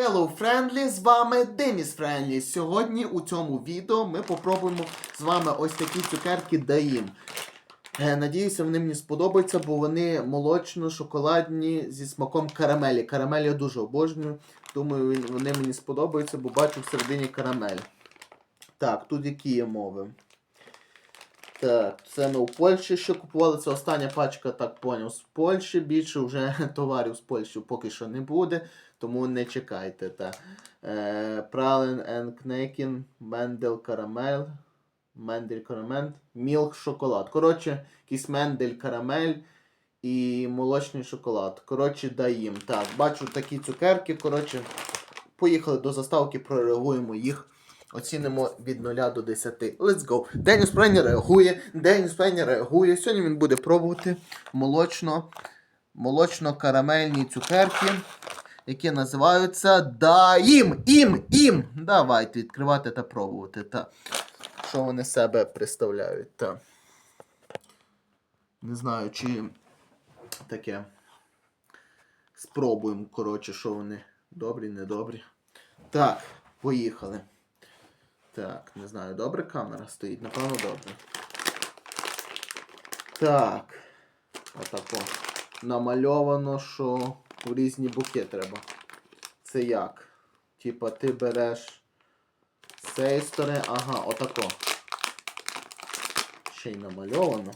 Hello Friendly, з вами Деніс Френлі. Сьогодні у цьому відео ми попробуємо з вами ось такі цукерки Даїм. Е, Надіюся, вони мені сподобаються, бо вони молочно-шоколадні зі смаком карамелі. Карамель я дуже обожнюю. Думаю, вони мені сподобаються, бо бачу всередині карамель. Так, тут які є мови. Так, це ми у Польщі ще купували. Це остання пачка, так поняв, з Польщі. Більше вже товарів з Польщі поки що не буде, тому не чекайте. Та. Е, Прален and Кнекін, Мендель Карамель, Мендель Карамель, Мілк Шоколад. Коротше, якийсь Мендель Карамель і молочний шоколад. Коротше, даїм. Так, бачу такі цукерки. Коротше, поїхали до заставки, прореагуємо їх. Оцінимо від 0 до 10. Let's go. Деніс Прені реагує. Деніс Прені реагує. Сьогодні він буде пробувати молочно, молочно-карамельні цукерки, які називаються Даїм. Ім, ім. Давайте відкривати та пробувати. Та. Що вони себе представляють. Та. Не знаю, чи таке. Спробуємо, коротше, що вони добрі, недобрі. Так, поїхали. Так, не знаю, добре камера стоїть, напевно, добре. Так. Отако. Намальовано, що в різні буки треба. Це як? Типа ти береш з цієї сторони, ага, отако. Ще й намальовано.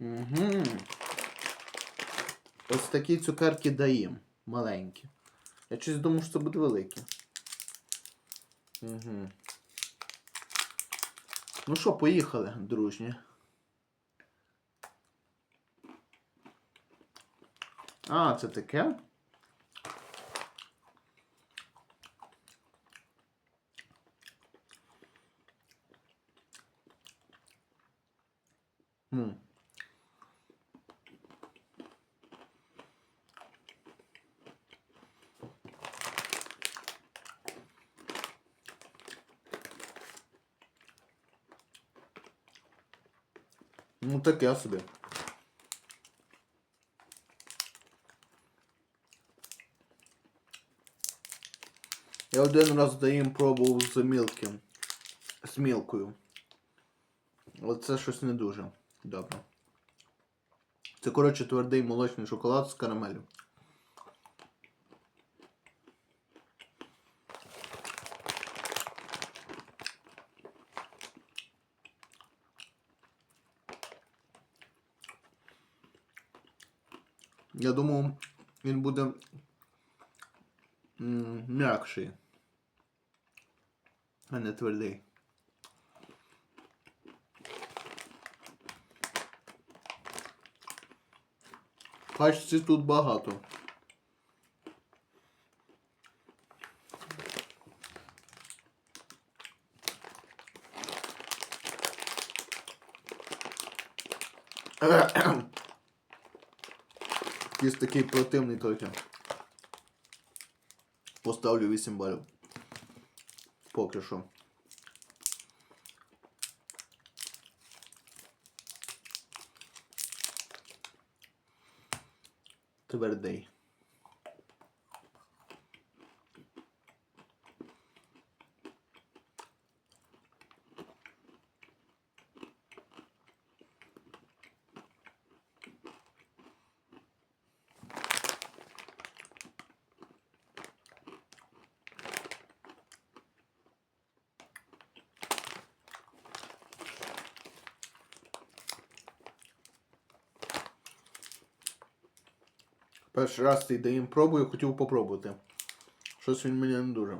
Угу. Ось такі цукерки даїм. Маленькі. Я щось думав, що це буде великі. Угу. Ну що, поїхали, дружні. А, це таке? Хм. Ну таке собі. Я один раз даїм пробував з мілким. З мілкою. Оце щось не дуже добре. Це, коротше, твердий молочний шоколад з карамелю. Я думав, він буде м'якший, а не твердий. Пачці тут багато. Якийсь такий противний трохи. Поставлю 8 балів. Поки що. Твердий. Перший раз цей даєм пробую, хотів попробувати. Щось він мені не дуже.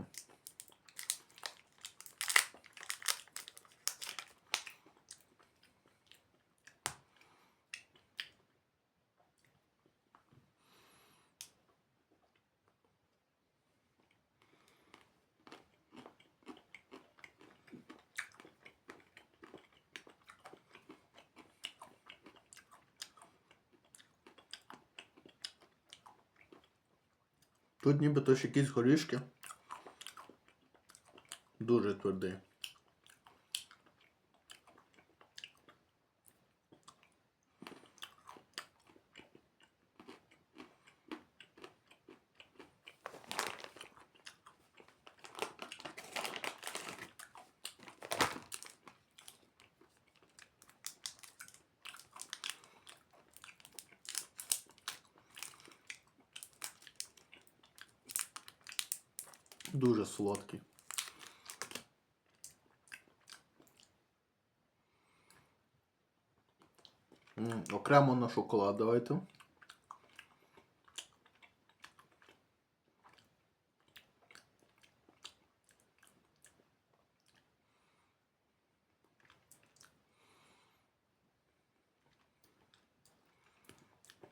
Тут нібито ж якісь горішки. Дуже твердий. Дуже солодкий. Окремо на шоколад давайте.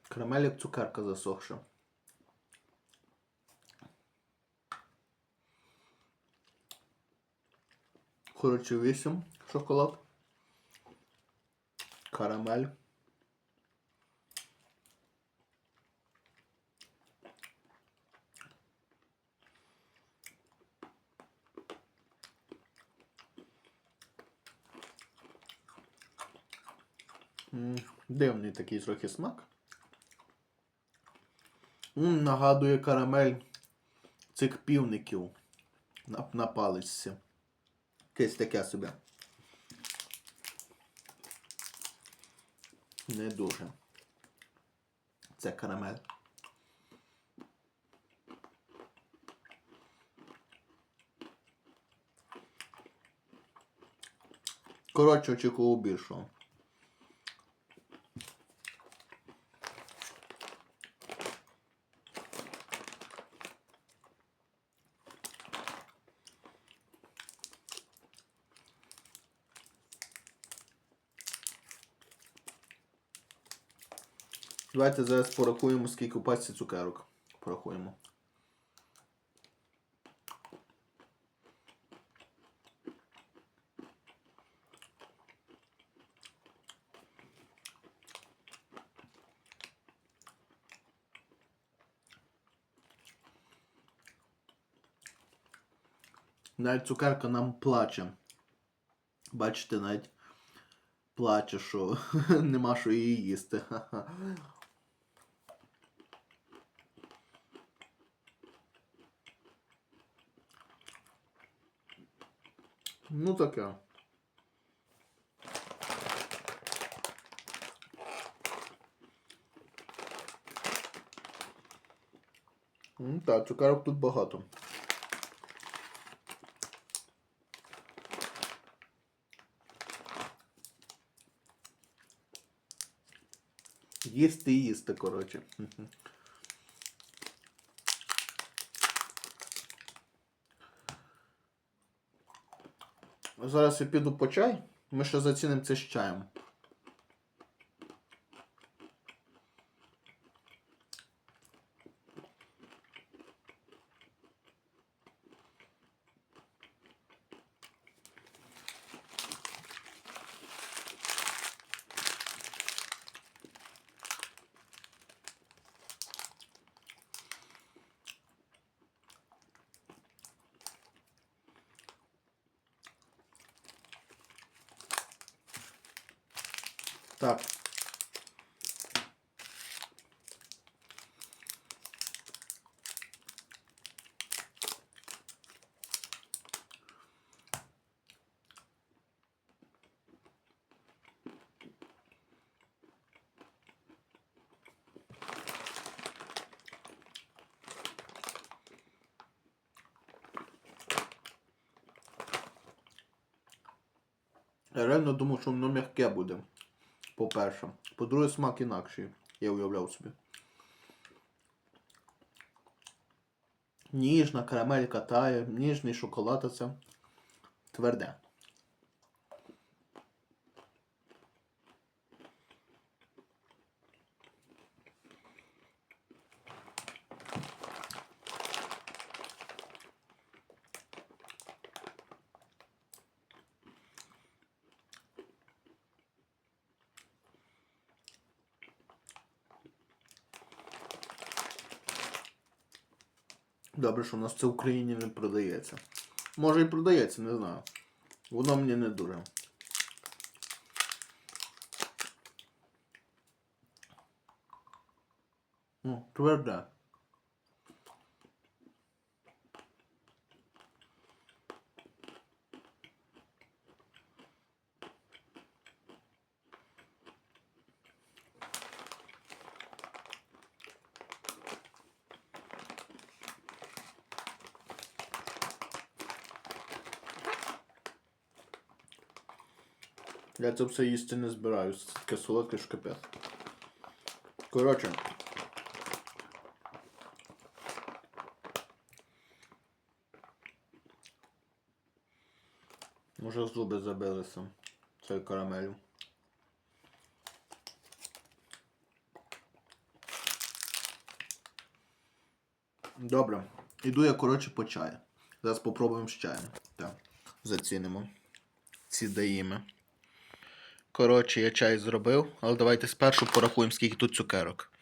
Карамель як цукерка засохша. Коротше, 8 шоколад. Карамель. Дивний такий трохи смак. М, Нагадує карамель цих півників на, на паличці. Якесь таке собі. Не дуже. Це карамель. Коротше, очікував більшого. Давайте зараз порахуємо, скільки у пачці цукерок. Порахуємо. Навіть цукерка нам плаче. Бачите, навіть плаче, що нема що її їсти. Ну таке. М, Так, цукерок тут багато. Їсти їсти, коротше. Зараз я піду по чай. Ми ще зацінимо це з чаєм. Так. Я реально думав, що воно м'яке буде. По-перше. По-друге, смак інакший. Я уявляв собі. Ніжна карамелька тає, ніжний шоколад це тверде. Добре, що у нас це в Україні не продається. Може і продається, не знаю. Воно мені не дуже. Ну, тверде. Я це все їсти не збираюсь. Це таке солодке ж капець. Коротше. Може зуби забилися цією карамелю. Добре. Іду я, коротше, по чаю. Зараз попробуємо з чаєм. Так. Зацінимо ці даїми. Коротше, я чай зробив, але давайте спершу порахуємо, скільки тут цукерок.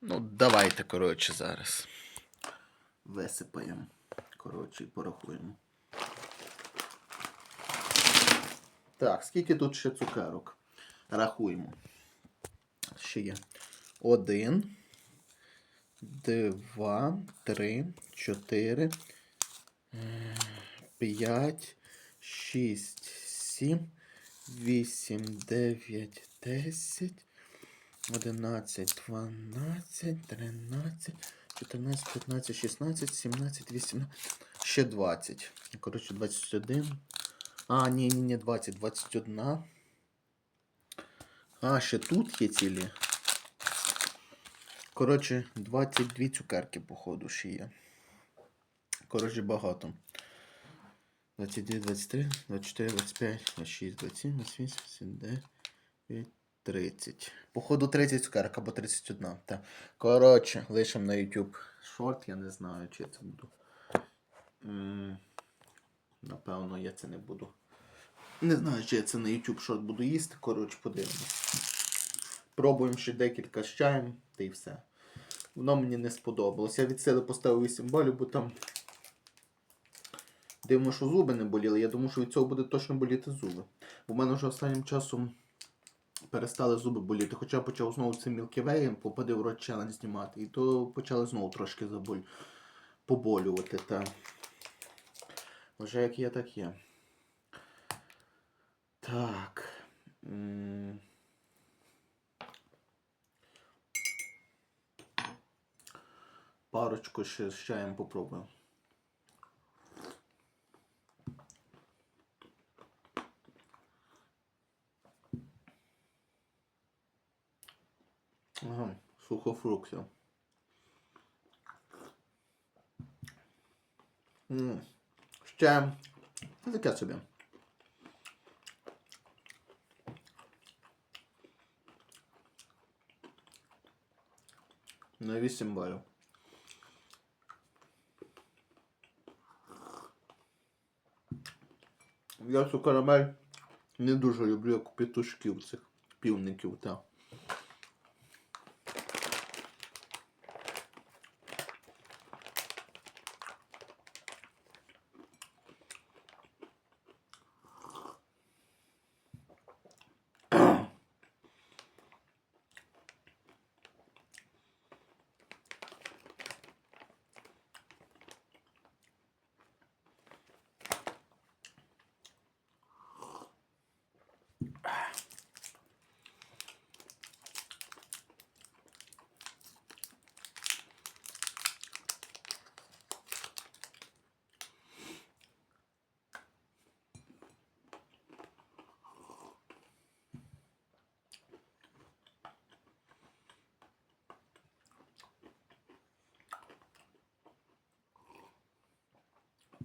Ну, давайте, коротше, зараз. Висипаємо. Коротше, порахуємо. Так, скільки тут ще цукерок? Рахуємо. Ще є. Один, два, три, чотири, п'ять, шість, сім, вісім, дев'ять, десять, одинадцять, дванадцять, тринадцять, чотирнадцять, п'ятнадцять, шістнадцять, сімнадцять, вісімнадцять, ще двадцять. Коротше, двадцять один. А, ні, ні, ні, 20, 21. А, ще тут є цілі. Коротше, 22 цукерки, походу, ще є. Коротше, багато. 22, 23, 24, 25, 26, 27, 28, 29, 30. Походу 30 цукерок або 31. Так. Коротше, лишимо на YouTube шорт, я не знаю, чи я це буду. Напевно, я це не буду. Не знаю, чи я це на YouTube шорт буду їсти. Коротше, подивимось. Пробуємо ще декілька з чаєм, та й все. Воно мені не сподобалось. Я від сили поставив 8 балів, бо там. Дивно, що зуби не боліли. Я думаю, що від цього буде точно боліти зуби. Бо в мене вже останнім часом перестали зуби боліти. Хоча почав знову цим Way, попади в рот челендж знімати. І то почали знову трошки заболь... поболювати. Та... Вже як є, так є. Так. Парочку ще з чаєм попробую. Ага, сухофруктів. Це таке собі. На 8 балів. Я цю карамель не дуже люблю, як петушків цих півників, так.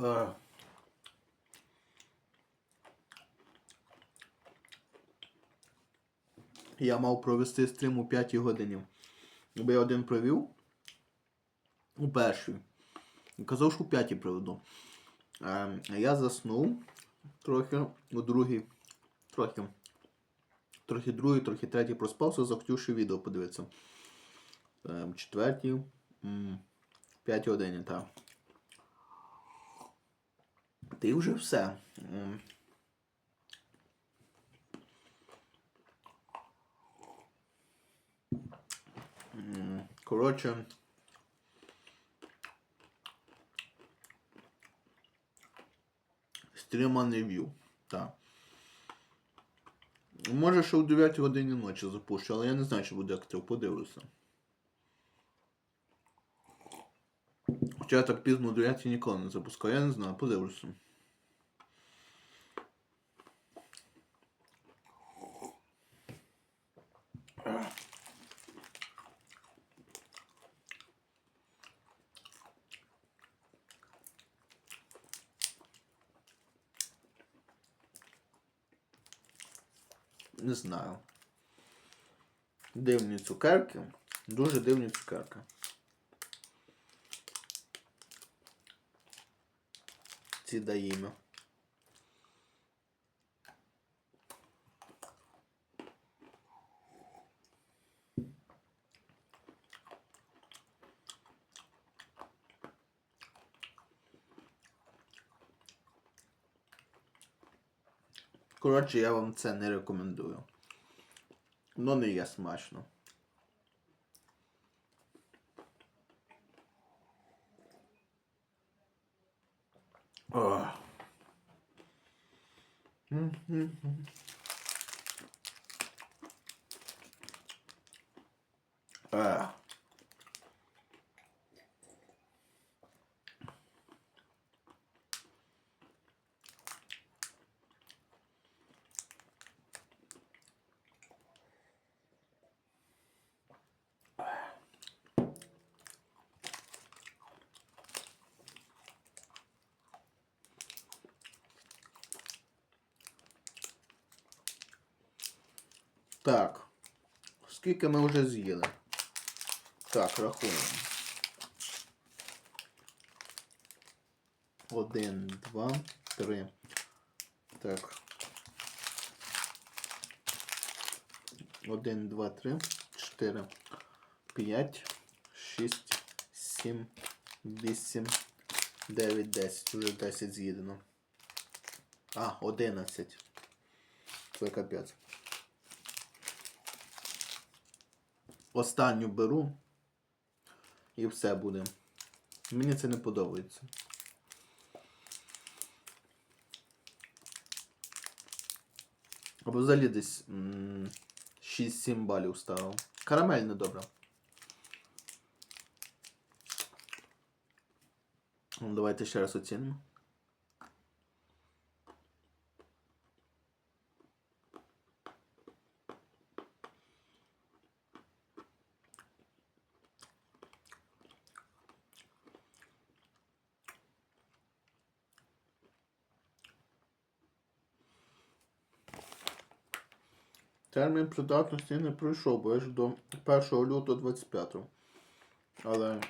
Е. Я мав провести стрім у 5 годині. Бо я один провів у першій. Казав, що у 5 проведу. Е, я заснув трохи у другій. Трохи. Трохи другий, трохи третій проспався, захотівши відео подивитися. Е, четвертій. П'ятій годині, так. Ти вже все. Коротше. Стріма не. Так. Може, ще о 9 годині ночі запущу, але я не знаю, чи буде актив, подивлюся. Хоча я так пізно о 9 ніколи не запускаю, я не знаю, подивлюся. Не знаю. Дивні цукерки. Дуже дивні цукерки. Ці даїми. Коротше, я вам це не рекомендую. Воно не є смачно. Ох. Так. Скільки ми вже з'їли? Так, рахуємо. Один, два, три. Так. Один, два, три, чотири, п'ять, шість, сім, вісім, дев'ять, десять. Уже десять з'їдено. А, одинадцять. Це капець. Останню беру. І все буде. Мені це не подобається. Або взагалі десь 6-7 балів ставив. Карамель не добра. Ну, давайте ще раз оцінимо. Термін придатності не пройшов, бо аж до 1 лютого 25. Але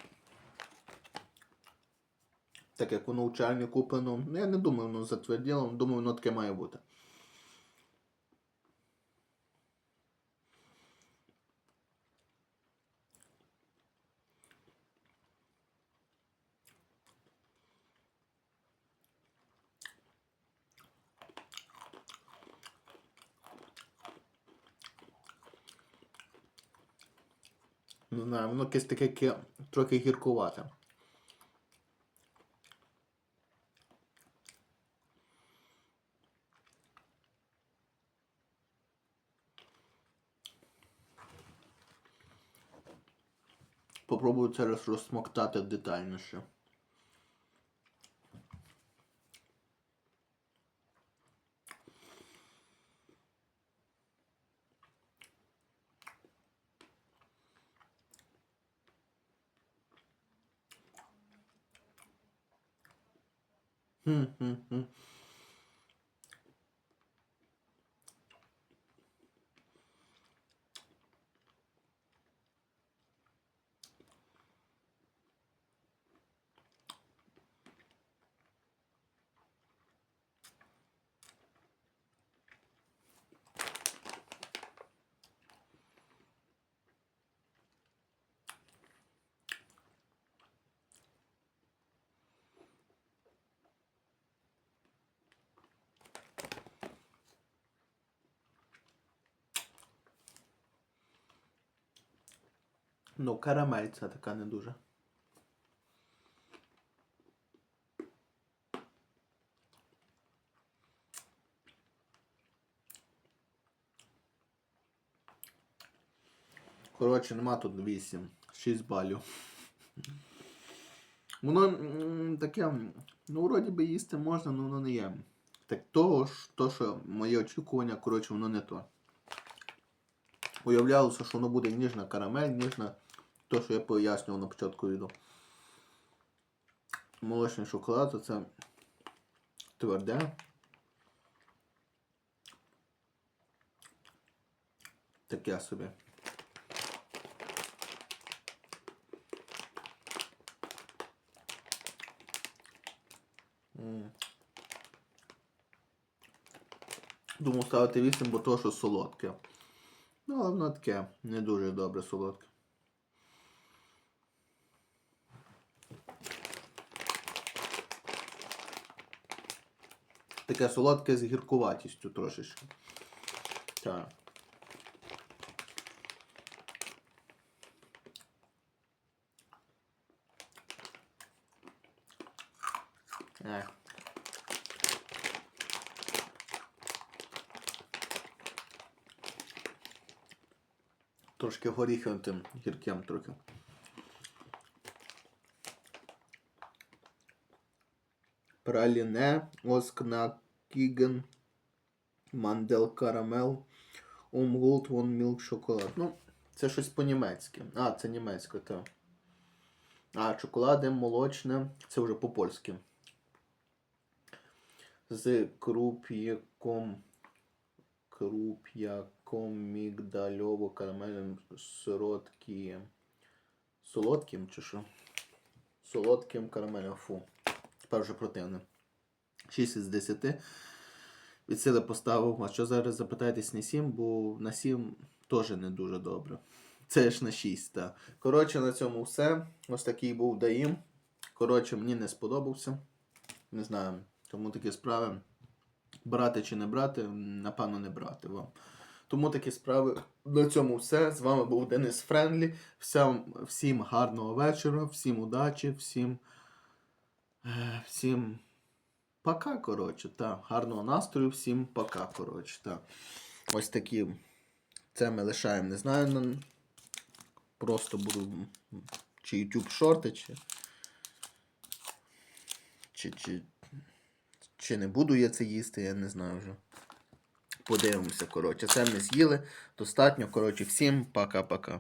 так як воно у червні куплено, я не думаю, воно затверділо, думаю, воно таке має бути. Не знаю, воно якесь таке трохи гіркувате. Попробую це розсмоктати детальніше. Ну, карамель це така не дуже. Коротше, нема тут 8. 6 балів. Воно таке, ну, вроді би їсти можна, але воно не є. Так того ж, то, що моє очікування, коротше, воно не то. Уявлялося, що воно буде ніжна карамель, ніжна, то, що я пояснював на початку відео. Молочний шоколад, це тверде. Таке собі. Думав ставити 8, бо то, що солодке. Ну, але воно таке не дуже добре солодке. Таке солодке з гіркуватістю трошечки. Так. Трошки горіхом тим гірким трохи. Праліне, оскна кіген, мандел карамел, умгулт вон мілк шоколад. Ну, це щось по-німецьки. А, це німецько, так. А, шоколаде молочне, це вже по-польськи. З круп'яком круп'яком мігдальово карамельним солодким. Солодким чи що? Солодким карамелем. Фу. Тепер вже противне. 6 із 10. Від сили поставив. А що зараз запитаєтесь на 7, бо на 7 теж не дуже добре. Це ж на 6, так. Коротше, на цьому все. Ось такий був Даїм. Коротше, мені не сподобався. Не знаю. Тому такі справи. Брати чи не брати, напевно, не брати вам. Тому такі справи. На цьому все. З вами був Денис Френлі. Всім, всім гарного вечора, всім удачі, всім. е, Всім пока, коротше. Та. Гарного настрою, всім пока, коротше. Та. Ось такі. Це ми лишаємо, не знаю. Просто буду. Чи YouTube шорти, чи. Чи, чи, чи не буду я це їсти, я не знаю вже. Подивимося, коротше. Це ми з'їли. Достатньо. Коротше, всім пока-пока.